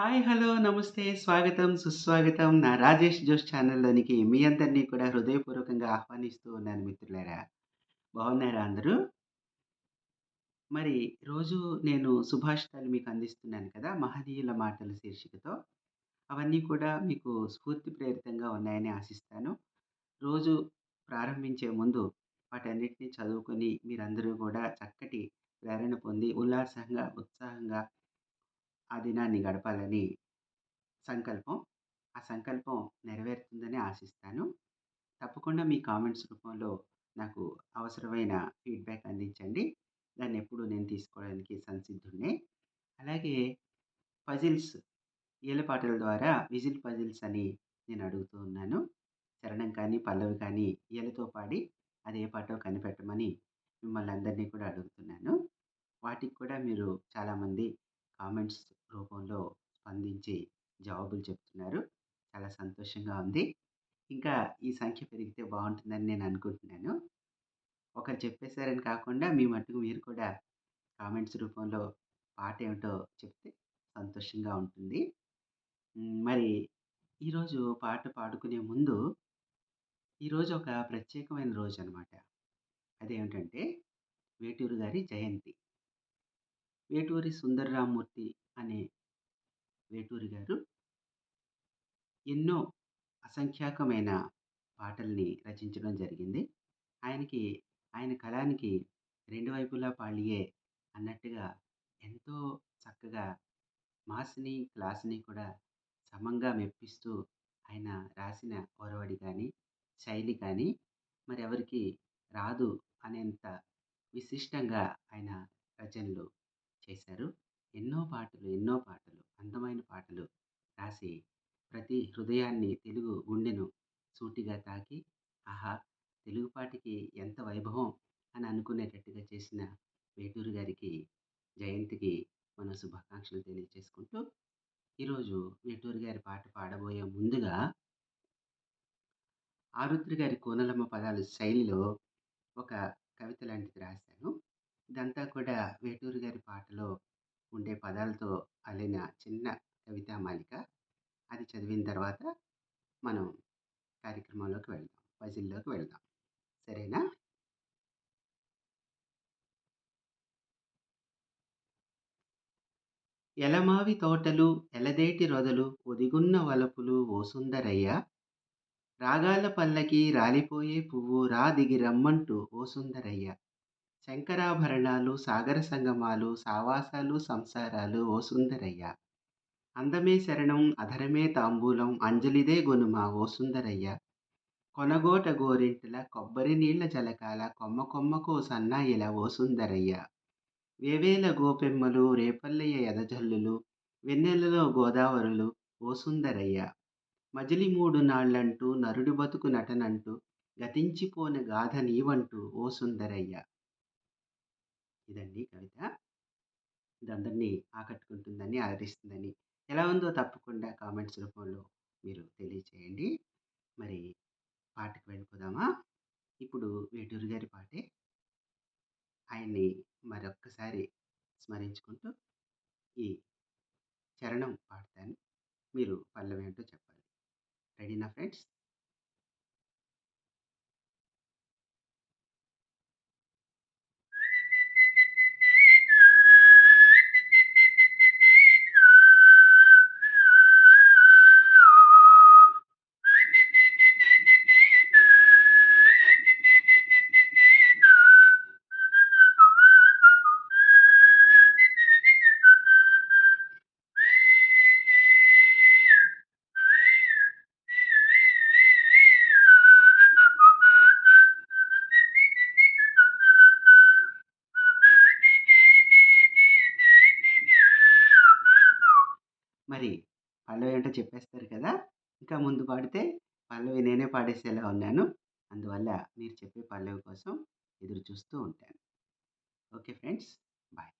Hi! Hello! నమస్తే. స్వాగతం, సుస్వాగతం నా రాజేష్ జోష్ ఛానల్‌లోనికి మీ అందరిని కూడా హృదయపూర్వకంగా ఆహ్వానిస్తూ ఉన్నాను మిత్రులారా. బాగున్నారా అందరూ? మరి రోజు నేను సుభాషితాలు మీకు అందిస్తున్నాను కదా! 'మహనీయుల మాటల శీర్షికతో. అవన్నీ కూడా మీకు స్ఫూర్తి ప్రేరితంగా ఉన్నాయని ఆశిస్తాను. రోజు ప్రారంభించే ముందు వాటన్నిటిని చదువుకొని మీరందరూ కూడా చక్కటి ప్రేరణ పొంది ఉల్లాసంగా, ఉత్సాహంగా ఆ దినాన్ని గడపాలని సంకల్పం. ఆ సంకల్పం నెరవేరుతుందని ఆశిస్తాను. తప్పకుండా మీ కామెంట్స్ రూపంలో నాకు అవసరమైన ఫీడ్‌బ్యాక్ అందించండి. దాన్ని ఎప్పుడు నేను తీసుకోవడానికి సంసిద్ధుడినే. అలాగే పజిల్స్ ఈలపాటల ద్వారా విజిల్ పజిల్స్ అని నేను అడుగుతూ ఉన్నాను. చరణం కానీ, పల్లవి కానీ ఏలతో పాడి అది ఏ పాటో కనిపెట్టమని మిమ్మల్ని అందరినీ కూడా అడుగుతున్నాను. వాటికి కూడా మీరు చాలామంది కామెంట్స్ రూపంలో స్పందించి జవాబులు చెప్తున్నారు. చాలా సంతోషంగా ఉంది. ఇంకా ఈ సంఖ్య పెరిగితే బాగుంటుందని నేను అనుకుంటున్నాను. ఒకరు చెప్పేసారని కాకుండా మీ మట్టుకు మీరు కూడా కామెంట్స్ రూపంలో పాట ఏమిటో చెప్తే సంతోషంగా ఉంటుంది. మరి ఈరోజు పాట పాడుకునే ముందు ఈరోజు ఒక ప్రత్యేకమైన రోజు అనమాట అదేమిటంటే వేటూరు గారి జయంతి. వేటూరి సుందర్రామ్మూర్తి అనే వేటూరి గారు ఎన్నో అసంఖ్యాకమైన పాటల్ని రచించడం జరిగింది. ఆయనకి ఆయన కలానికి రెండు వైపులా పాళియే అన్నట్టుగా ఎంతో చక్కగా మాస్‌ని, క్లాస్‌ని కూడా సమంగా మెప్పిస్తూ ఆయన రాసిన ఒరవడి కానీ శైలి కానీ మరెవరికి రాదు అనేంత విశిష్టంగా ఆయన రచనలు చేశారు. ఎన్నో పాటలు, ఎన్నో పాటలు అందమైన పాటలు రాసి ప్రతి హృదయాన్ని, తెలుగు గుండెను సూటిగా తాకి ఆహా! తెలుగు పాటకి ఎంత వైభవం అని అనుకునేటట్టుగా చేసిన వేటూరు గారికి జయంతికి మన శుభాకాంక్షలు తెలియచేసుకుంటూ, ఈరోజు వేటూరు గారి పాట పాడబోయే ముందుగా ఆరుద్రి గారి కోనలమ్మ పదాలు' శైలిలో ఒక కవిత లాంటిది రాశాను. ఇదంతా కూడా వేటూరు గారి పాటలో ఉండే పదాలతో అలిన చిన్న కవితామాలిక. అది చదివిన తర్వాత మనం కార్యక్రమంలోకి వెళ్దాం. పజిల్‌లోకి వెళ్దాం. సరేనా? ఎలమావి తోటలు ఎలదేటి రొదలు ఒదిగున్న వలపులు ఓ సుందరయ్య రాగాల పల్లకి రాలిపోయే పువ్వు రా దిగి రమ్మంటూ ఓ సుందరయ్య శంకరాభరణాలు సాగర సంగమాలు సావాసాలు సంసారాలు ఓ సుందరయ్య. అందమే శరణం అధరమే తాంబూలం అంజలిదే గొనుమ ఓ సుందరయ్య. కొనగోట గోరింటల కొబ్బరి నీళ్ళ జలకాల కొమ్మ కొమ్మకో సన్నాయిల ఓ సుందరయ్య. వేవేల గోపెమ్మలు రేపల్లయ్య ఎదజల్లులు వెన్నెలలో గోదావరులు ఓ సుందరయ్య. మజిలి మూడు నాళ్ళంటూ నరుడి బతుకు నటనంటూ గతించిపోన గాథ నీవంటూ ఓ సుందరయ్య. ఇదండి కవిత. ఇది అందరినీ ఆకట్టుకుంటుందని ఆదరిస్తుందని. ఎలా ఉందో తప్పకుండా కామెంట్స్ రూపంలో మీరు తెలియచేయండి. మరి పాటకు వెళ్ళిపోదామా? ఇప్పుడు వేటూరు గారి పాటే. ఆయన్ని మరొక్కసారి స్మరించుకుంటూ ఈ చరణం పాడతాను. మీరు పల్లవి ఏంటో చెప్పాలి. రెడీనా ఫ్రెండ్స్ మరి పల్లవి అంటే చెప్పేస్తారు కదా! ఇంకా ముందు పాడితే పల్లవి నేనే పాడేసేలా ఉన్నాను. అందువల్ల మీరు చెప్పే పల్లవి కోసం ఎదురు చూస్తూ ఉంటాను. Okay friends bye.